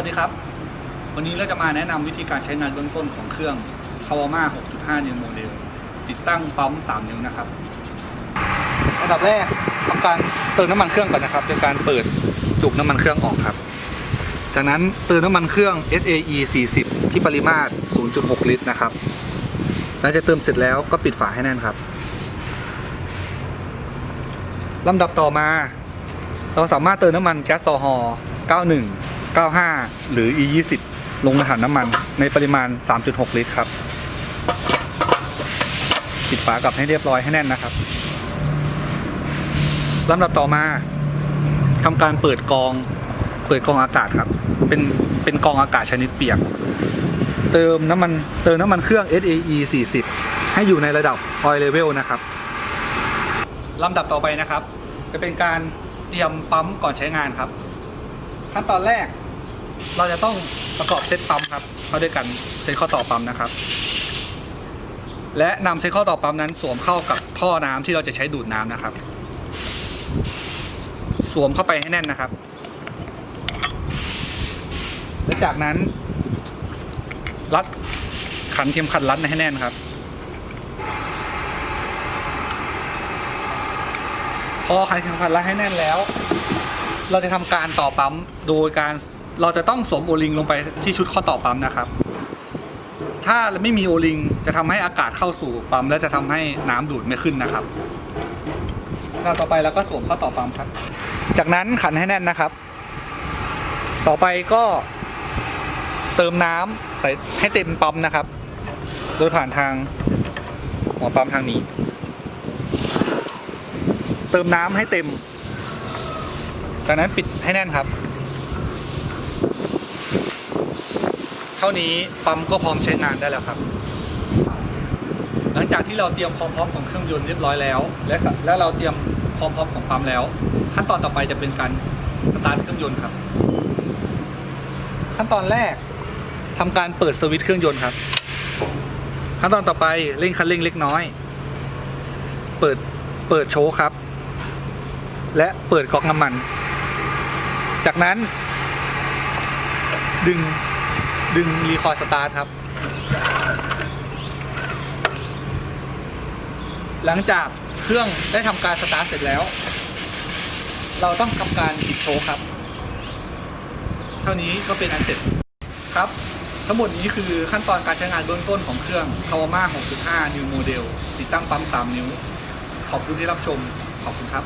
สดีครับ วันนี้เราจะมาแนะนำวิธีการใช้งานเบื้องต้นของเครื่อง Kawama 6.5 นิ้วโมเดล ติดตั้งปั๊ม 3 นิ้วนะครับ อันดับแรกทำการเติมน้ำมันเครื่องก่อนนะครับโดยการเปิดจุกน้ำมันเครื่องออกครับ จากนั้นเติมน้ำมันเครื่อง SAE 40 ที่ปริมาตร 0.6 ลิตรนะครับ หลังจากเติมเสร็จแล้วก็ปิดฝาให้แน่นครับลำดับต่อมา เราสามารถเติมน้ำมันแก๊สโซฮอล์91 95 หรือ E 20ลงในถังน้ำมันในปริมาณ 3.6 ลิตรครับปิดฝากลับให้เรียบร้อยให้แน่นนะครับลำดับต่อมาทำการเปิดกอง เปิดกองอากาศครับ เป็นเป็นกองอากาศชนิดเปียก เติมน้ำมันเติมน้ำมันเครื่อง SAE 40 ให้อยู่ในระดับ oil level นะครับลำดับต่อไปนะครับ จะเป็นการเตรียมปั๊มก่อนใช้งานครับ ขั้นตอนแรก เราจะต้องประกอบเซตปั๊มครับเข้าด้วยกันเซตข้อต่อปั๊มนะครับ และนำเซตข้อต่อปั๊มนั้น สวมเข้ากับท่อน้ำที่เราจะใช้ดูดน้ำนะครับ สวมเข้าไปให้แน่นนะครับ และจากนั้น รัดขันเข็มขัดรัดให้แน่นครับพอขันเข็มขัดรัดให้แน่นแล้ว เราจะทำการต่อปั๊มโดยการ เราจะต้องสวมโอลิงลงไปที่ชุดข้อต่อปั๊มนะครับ ถ้าไม่มีโอลิงจะทำให้อากาศเข้าสู่ปั๊มและจะทำให้น้ำดูดไม่ขึ้นนะครับหน้าต่อไปเราก็สวมข้อต่อปั๊มครับ จากนั้นขันให้แน่นนะครับ ต่อไปก็เติมน้ำใส่ให้เต็มปั๊มนะครับ โดยผ่านทางหัวปั๊มทางนี้ เติมน้ำให้เต็มจากนั้นปิดให้แน่นครับ ท่านี้ปั๊มก็พร้อมใช้งานได้แล้วครับ หลังจากที่เราเตรียมความพร้อมของเครื่องยนต์เรียบร้อยแล้ว และและเราเตรียมความพร้อมของปั๊มแล้ว ขั้นตอนต่อไปจะเป็นการสตาร์ทเครื่องยนต์ครับ ขั้นตอนแรกทำการเปิดสวิตช์เครื่องยนต์ครับ ขั้นตอนต่อไปเร่งคันเร่งเล็กน้อย เปิดเปิดโชว์ครับ และเปิดก๊อกน้ำมัน จากนั้น ดึง ดึงรีคอร์ดสตาร์ทครับ หลังจากเครื่องได้ทำการสตาร์ทเสร็จแล้ว เราต้องทำการปิดโชว์ครับ เท่านี้ก็เป็นอันเสร็จครับ ทั้งหมดนี้คือขั้นตอนการใช้งานเบื้องต้นของเครื่อง Kawama 6.5 New Model ติดตั้งปั๊ม 3 นิ้ว ขอบคุณที่รับชม ขอบคุณครับ